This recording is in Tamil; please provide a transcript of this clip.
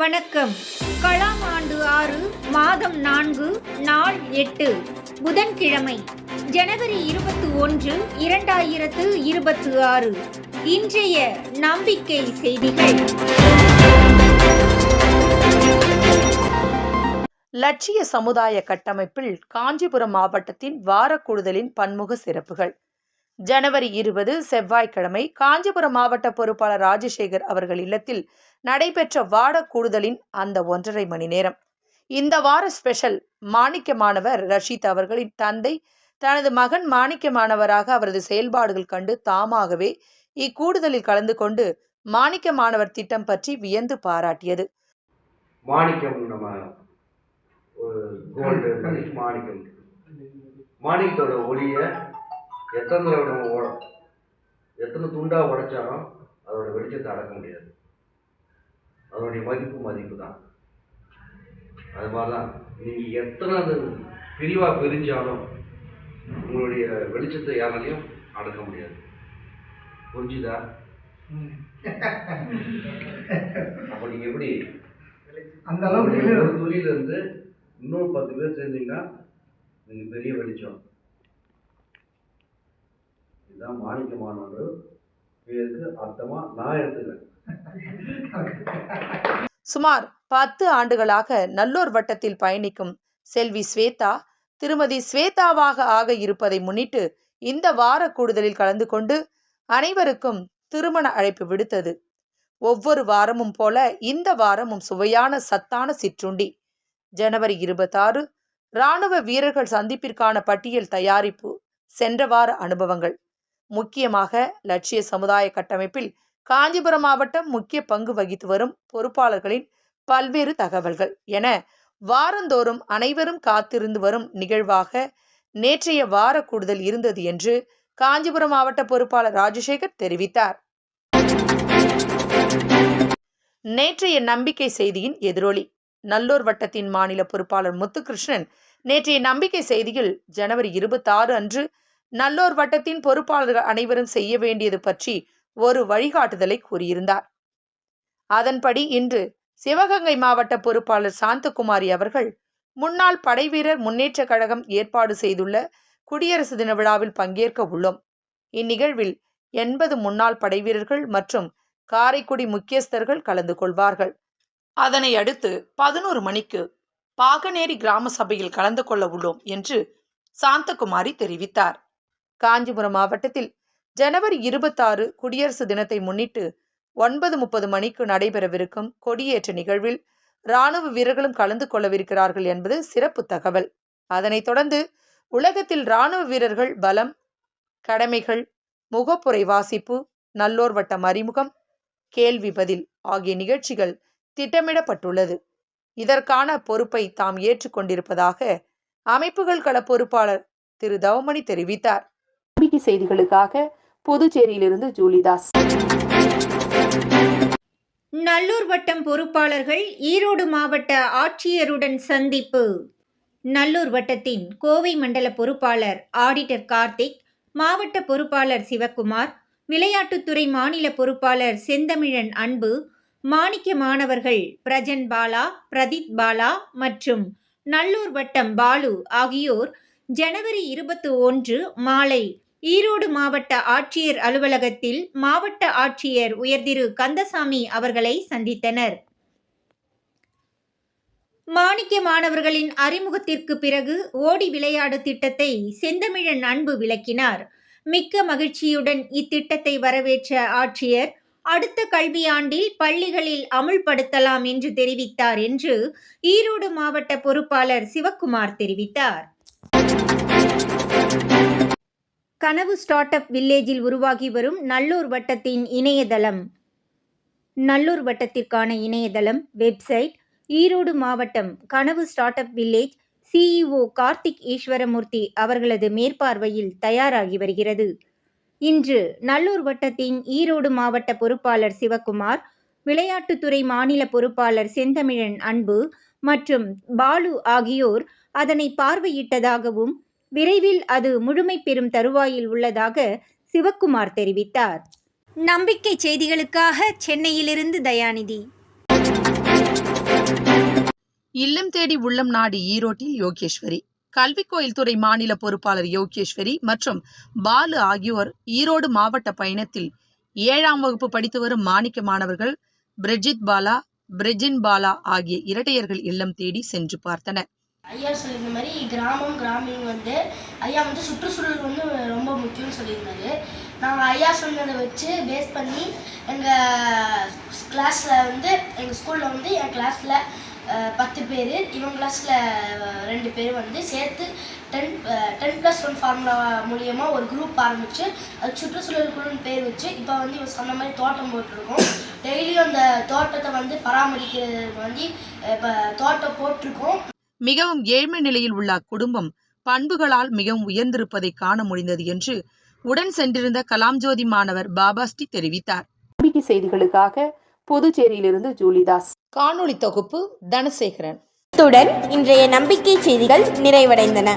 வணக்கம். கலாம் ஆண்டு ஆறு மாதம் நான்கு நாள் எட்டு. புதன்கிழமை ஜனவரி இருபத்தி ஒன்று இரண்டாயிரத்து இருபத்தி ஆறு. இன்றைய நம்பிக்கை செய்திகள். லட்சிய சமுதாய கட்டமைப்பில் காஞ்சிபுரம் மாவட்டத்தின் வார கூடுதலின் பன்முக சிறப்புகள். ஜனவரி இருபது செவ்வாய்க்கிழமை காஞ்சிபுரம் மாவட்ட பொறுப்பாளர் ராஜசேகர் அவர்கள் இல்லத்தில் நடைபெற்ற வாட கூடுதலின் அந்த ஒன்றரை மணி நேரம். இந்த வார ஸ்பெஷல் மாணிக்க மாணவர் ரஷீத் அவர்களின் தந்தை தனது மகன் மாணிக்க மாணவராக அவரது செயல்பாடுகள் கண்டு தாமாகவே இக்கூடுதலில் கலந்து கொண்டு மாணிக்க மாணவர் திட்டம் பற்றி வியந்து பாராட்டியது. மாணிக்கம் நம்ம மாணிக்கம். மாணிக்கத்தோட ஒளியை எத்தனை தடவை நம்ம ஓட எத்தனை துண்டாக உடைச்சாலும் அதோட வெளிச்சத்தை அடக்க முடியாது. அதனுடைய மதிப்பு மதிப்பு தான் அது மாதிரி தான் நீங்கள் எத்தனை அது பிரிவாக பிரிஞ்சாலும் உங்களுடைய வெளிச்சத்தை யாராலையும் அடக்க முடியாது. புரிஞ்சுதா? அப்போ நீங்கள் எப்படி? அந்த அளவுக்கு ஒரு துளியில இருந்து இன்னொரு பத்து பேர் சேர்ந்தீங்கன்னா நீங்க பெரிய வெளிச்சம். இதுதான் மாணிக்கமானவர் பேருக்கு அர்த்தமா நான் எடுத்துக்கிறேன். சுமார் பத்து ஆண்டுகளாக நல்லூர் வட்டத்தில் பயணிக்கும் செல்வி ஸ்வேதா திருமதி ஸ்வேதாவாக ஆக இருப்பதை முன்னிட்டு இந்த வார கூடுதலில் கலந்து கொண்டு அனைவருக்கும் திருமண அழைப்பு விடுத்தது. ஒவ்வொரு வாரமும் போல இந்த வாரமும் சுவையான சத்தான சிற்றுண்டி. ஜனவரி இருபத்தாறு இராணுவ வீரர்கள் சந்திப்பிற்கான பட்டியல் தயாரிப்பு சென்ற வார அனுபவங்கள். முக்கியமாக லட்சிய சமுதாய கட்டமைப்பில் காஞ்சிபுரம் மாவட்டம் முக்கிய பங்கு வகித்து வரும் பொறுப்பாளர்களின் பல்வேறு தகவல்கள். என வாரந்தோறும் அனைவரும் காத்திருந்து வரும் நிகழ்வாக நேற்றைய வார கூடுதல் இருந்தது என்று காஞ்சிபுரம் மாவட்ட பொறுப்பாளர் ராஜசேகர் தெரிவித்தார். நேற்றைய நம்பிக்கை செய்தியின் எதிரொலி. நல்லூர் வட்டத்தின் மாநில பொறுப்பாளர் முத்துகிருஷ்ணன் நேற்றைய நம்பிக்கை செய்தியில் ஜனவரி இருபத்தாறு அன்று நல்லோர் வட்டத்தின் பொறுப்பாளர்கள் அனைவரும் செய்ய வேண்டியது பற்றி ஒரு வழிகாட்டுதலை கூறியிருந்தார். அதன்படி இன்று சிவகங்கை மாவட்ட பொறுப்பாளர் சாந்தகுமாரி அவர்கள் முன்னாள் படைவீரர் முன்னேற்ற கழகம் ஏற்பாடு செய்துள்ள குடியரசு தின விழாவில் பங்கேற்க உள்ளோம். இந்நிகழ்வில் எண்பது முன்னாள் படைவீரர்கள் மற்றும் காரைக்குடி முக்கியஸ்தர்கள் கலந்து கொள்வார்கள். அதனை அடுத்து பதினோரு மணிக்கு பாகனேரி கிராம சபையில் கலந்து கொள்ள உள்ளோம் என்று சாந்தகுமாரி தெரிவித்தார். காஞ்சிபுரம் மாவட்டத்தில் ஜனவரி இருபத்தாறு குடியரசு தினத்தை முன்னிட்டு ஒன்பது முப்பது மணிக்கு நடைபெறவிருக்கும் கொடியேற்ற நிகழ்வில் இராணுவ வீரர்களும் கலந்து கொள்ளவிருக்கிறார்கள் என்பது சிறப்பு தகவல். அதனைத் தொடர்ந்து உலகத்தில் இராணுவ வீரர்கள் பலம் கடமைகள் முகப்புரை வாசிப்பு நல்லோர் வட்டம் அறிமுகம் கேள்வி பதில் ஆகிய நிகழ்ச்சிகள் திட்டமிடப்பட்டுள்ளது. இதற்கான பொறுப்பை தாம் ஏற்றுக்கொண்டிருப்பதாக அமைப்புகள் கள பொறுப்பாளர் திரு தவமணி தெரிவித்தார். நம்பிக்கை செய்திகளுக்காக புதுச்சேரியிலிருந்து ஜூலிதாஸ். நல்லூர் வட்டம் பொறுப்பாளர்கள் ஈரோடு மாவட்ட ஆட்சியருடன் சந்திப்பு. நல்லூர் வட்டத்தின் கோவை மண்டல பொறுப்பாளர் ஆடிட்டர் கார்த்திக் மாவட்ட பொறுப்பாளர் சிவக்குமார் விளையாட்டுத்துறை மாநில பொறுப்பாளர் செந்தமிழன் அன்பு மாணிக்க மாணவர்கள் பிரஜன் பாலா பிரதீப் பாலா மற்றும் நல்லூர் வட்டம் பாலு ஆகியோர் ஜனவரி இருபத்தி ஒன்று மாலை ஈரோடு மாவட்ட ஆட்சியர் அலுவலகத்தில் மாவட்ட ஆட்சியர் உயர்திரு கந்தசாமி அவர்களை சந்தித்தனர். மாணிக்க மாணவர்களின் அறிமுகத்திற்கு பிறகு ஓடி விளையாடு திட்டத்தை செந்தமிழன் அன்பு விளக்கினார். மிக்க மகிழ்ச்சியுடன் இத்திட்டத்தை வரவேற்ற ஆட்சியர் அடுத்த கல்வியாண்டில் பள்ளிகளில் அமுல்படுத்தலாம் என்று தெரிவித்தார் என்று ஈரோடு மாவட்ட பொறுப்பாளர் சிவக்குமார் தெரிவித்தார். கனவு ஸ்டார்ட் அப் வில்லேஜில் உருவாகி வரும் நல்லூர் வட்டத்தின் இணையதளம். நல்லூர் வட்டத்திற்கான இணையதளம் வெப்சைட் ஈரோடு மாவட்டம் கனவு start up village CEO Karthik Eswaramoorthy அவர்களது மேற்பார்வையில் தயாராகி வருகிறது. இன்று நல்லூர் வட்டத்தின் ஈரோடு மாவட்ட பொறுப்பாளர் சிவக்குமார் விளையாட்டுத்துறை மாநில பொறுப்பாளர் செந்தமிழன் அன்பு மற்றும் பாலு ஆகியோர் அதனை பார்வையிட்டதாகவும் விரைவில் அது முழுமை பெறும் தருவாயில் உள்ளதாக சிவக்குமார் தெரிவித்தார். நம்பிக்கை செய்திகளுக்காக சென்னையிலிருந்து தயாநிதி. இல்லம் தேடி உள்ளம் நாடு ஈரோட்டில் யோகேஸ்வரி. கல்வி கோயில் துறை மாநில பொறுப்பாளர் யோகேஸ்வரி மற்றும் பாலு ஆகியோர் ஈரோடு மாவட்ட பயணத்தில் ஏழாம் வகுப்பு படித்து வரும் மாணிக்க மாணவர்கள் பிரஜித் பாலா பிரஜின் பாலா ஆகிய இரட்டையர்கள் இல்லம் தேடி சென்று பார்த்தனர். ஐயா சொல்லியிருந்த மாதிரி கிராமம் கிராமியம் வந்து ஐயா வந்து சுற்றுச்சூழல் வந்து ரொம்ப முக்கியம்னு சொல்லியிருந்தாரு. நாங்கள் ஐயா சொன்னதை வச்சு பேஸ் பண்ணி எங்கள் கிளாஸில் வந்து எங்கள் ஸ்கூலில் வந்து என் கிளாஸில் பத்து பேர் இவன் கிளாஸில் ரெண்டு பேர் வந்து சேர்த்து ten ten plus one formula மூலியமாக ஒரு குரூப் ஆரம்பித்து அது சுற்றுச்சூழல் குழுன்னு பேர் வச்சு இப்போ வந்து இவன் சொன்ன மாதிரி தோட்டம் போட்டிருக்கோம். டெய்லியும் அந்த தோட்டத்தை வந்து பராமரிக்கிறது வந்து இப்போ தோட்டம் போட்டிருக்கோம். மிகவும் ஏழ்மை நிலையில் உள்ள அக்குடும்பம் பண்புகளால் மிகவும் உயர்ந்திருப்பதை காண முடிந்தது என்று உடன் சென்றிருந்த கலாம்ஜோதி மாணவர் பாபாஸ்டி தெரிவித்தார். நம்பிக்கை செய்திகளுக்காக புதுச்சேரியிலிருந்து ஜூலிதாஸ். காணொளி தொகுப்பு தனசேகரன். இத்துடன் இன்றைய நம்பிக்கை செய்திகள் நிறைவடைந்தன.